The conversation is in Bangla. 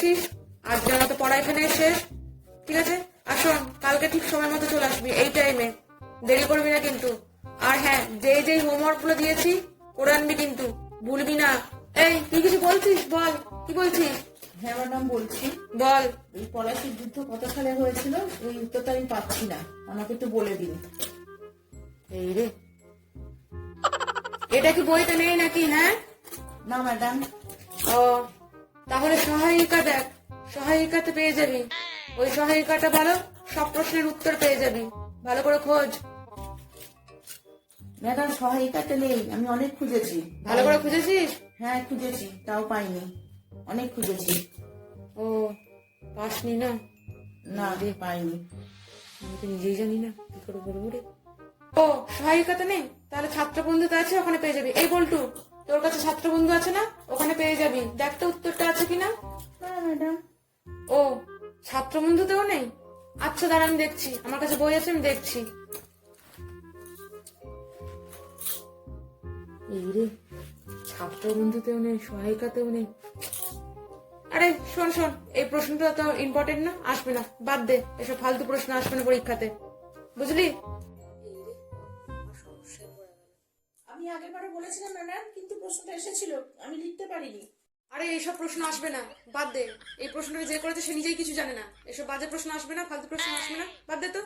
দিয়েছিস আজকের মতো পড়া এখানে শেষ ঠিক আছে? আর শোন কালকে ঠিক সময় মতো চলে আসবি এই টাইমে দেরি করবি না কিন্তু। আর হ্যাঁ যে যেই হোমওয়ার্কগুলো দিয়েছি করে আনবি কিন্তু। ভুলবি না। এই তুই কিছু বলছিস? বল কি বলছিস? হ্যাঁ ম্যাডাম বলছি। বল। এই পলাশির যুদ্ধ কত সালে হয়েছিল? ওই উত্তরটা আমি পাচ্ছি না। আমাকে একটু বলে দিন। এই রে। এটা কি বইতে নেই নাকি হ্যাঁ? না ম্যাডাম। সহায়িকা দেখ। সহায়িকাতে পেয়ে যাবি। ওই সহায়িকাটা ভালো সব প্রশ্নের উত্তর পেয়ে যাবি। ভালো করে খোঁজ। ম্যাডাম সহায়িকাতে নেই। আমি অনেক খুঁজেছি। ভালো করে খুঁজেছিস? হ্যাঁ খুঁজেছি। তাও পাইনি। অনেক খুঁজেছি। ও পাসনি না? না রে পাইনি। আমি তো নিজেই জানি না কি করে বলব রে। ও সহায়িকাতে নেই? তাহলে ছাত্র বন্ধুতে আছে ওখানে পেয়ে যাবি। এই বল্টু তোর কাছে ছাত্র বন্ধু আছে না? ওখানে পেয়ে যাবি। দেখ তো উত্তরটা আছে কিনা। ম্যাডাম? ও ছাত্র বন্ধুতেও নেই? আচ্ছা দাঁড়া আমি দেখছি। আমার কাছে বই আছে আমি দেখছি। এই রে ছাত্র বন্ধুতেও নেই সহায়িকাতেও নেই। আরে শোন শোন এই প্রশ্নটা তো ইম্পর্টেন্ট না আসবে না বাদ দে এসব ফালতু প্রশ্ন আসবে না পরীক্ষাতে। বুঝলি? আমি আগের বারে বলেছিলাম ম্যাডাম কিন্তু প্রশ্নটা এসেছিল আমি লিখতে পারিনি। আরে, এইসব প্রশ্ন আসবে না। বাদ দে। এই প্রশ্নটা যে করেছে সে নিজেই কিছু জানে না। এসব বাজে প্রশ্ন আসবে না, ফালতু প্রশ্ন আসবে না। বাদ দে তো।